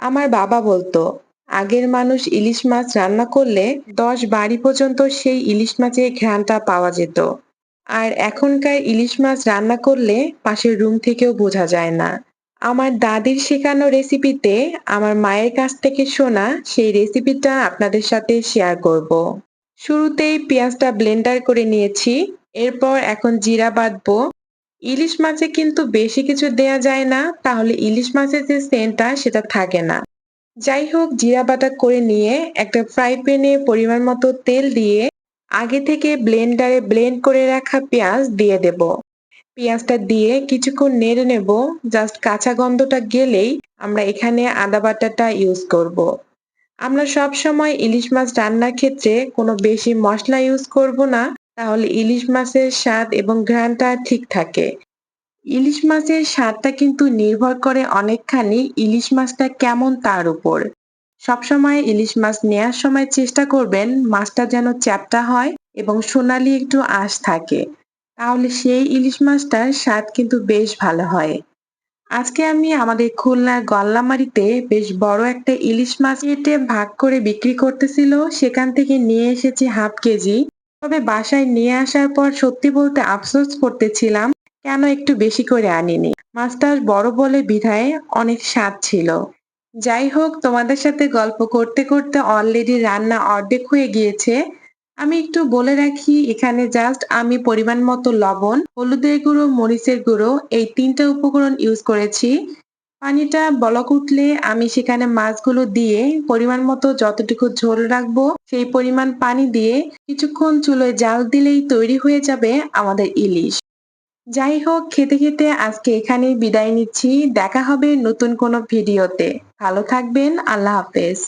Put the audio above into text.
আমার বাবা বলতো, আগের মানুষ ইলিশ মাছ রান্না করলে দশ বাড়ি পর্যন্ত সেই ইলিশ মাছের ঘ্রাণটা পাওয়া যেত। আর এখনকার ইলিশ মাছ রান্না করলে পাশের রুম থেকেও বোঝা যায় না। আমার দাদির শেখানো রেসিপিতে আমার মায়ের কাছ থেকে শোনা সেই রেসিপিটা আপনাদের সাথে শেয়ার করব। শুরুতেই পেঁয়াজটা ব্লেন্ডার করে নিয়েছি, এরপর এখন জিরা বাটবো। ইলিশ মাছে কিন্তু বেশি কিছু দেয়া যায় না, তাহলে ইলিশ মাছের যে সেন্টটা সেটা থাকে না যাই হোক, জিরা বাটা করে নিয়ে একটা ফ্রাই প্যানে পরিমাণ মতো তেল দিয়ে আগে থেকে ব্লেন্ডারে ব্লেন্ড করে রাখা পেঁয়াজ দিয়ে দেব পেঁয়াজটা দিয়ে কিছুক্ষণ নেড়ে নেব, জাস্ট কাঁচা গন্ধটা গেলেই আমরা এখানে আদা বাটাটা ইউজ করব। আমরা সব সময় ইলিশ মাছ রান্নার ক্ষেত্রে কোনো বেশি মশলা ইউজ করব না তাহলে ইলিশ মাছের স্বাদ এবং ঘ্রাণটা ঠিক থাকে। ইলিশ মাছের স্বাদটা কিন্তু নির্ভর করে অনেকখানি ইলিশ মাছটা কেমন তার উপর। সবসময় ইলিশ মাছ নেয়ার সময় চেষ্টা করবেন মাছটা যেন চ্যাপটা হয় এবং সোনালি একটু আঁশ থাকে। তাহলে সেই ইলিশ মাছটার স্বাদ কিন্তু বেশ ভালো হয়। আজকে আমি আমাদের খুলনার গল্লামারিতে বেশ বড় একটা ইলিশ মাছ কেটে ভাগ করে বিক্রি করতেছিল। সেখান থেকে নিয়ে এসেছি হাফ কেজি। তবে বাসায় নিয়ে আসার পর সত্যি বলতে আফসোস করতেছিলাম, কেন একটু বেশি করে আনিনি। মাছটা বড় বলে বিধায় অনেক স্বাদ ছিল। যাই হোক, তোমাদের সাথে গল্প করতে করতে অলরেডি রান্না অর্ধেক হয়ে গিয়েছে। আমি একটু বলে রাখি, এখানে জাস্ট আমি পরিমাণ মতো লবণ, হলুদের গুঁড়ো, মরিচের গুঁড়ো, এই তিনটা উপকরণ ইউজ করেছি। পানিটা বলক উঠলে আমি সেখানে মাছগুলো দিয়ে পরিমাণ মতো যতটুকু ঝোল রাখব, সেই পরিমাণ পানি দিয়ে কিছুক্ষণ চুলোয় জাল দিলেই তৈরি হয়ে যাবে আমাদের ইলিশ। যাই হোক, খেতে খেতে আজকে এখানেই বিদায় নিচ্ছি। দেখা হবে নতুন কোনো ভিডিওতে। ভালো থাকবেন, আল্লাহ হাফেজ।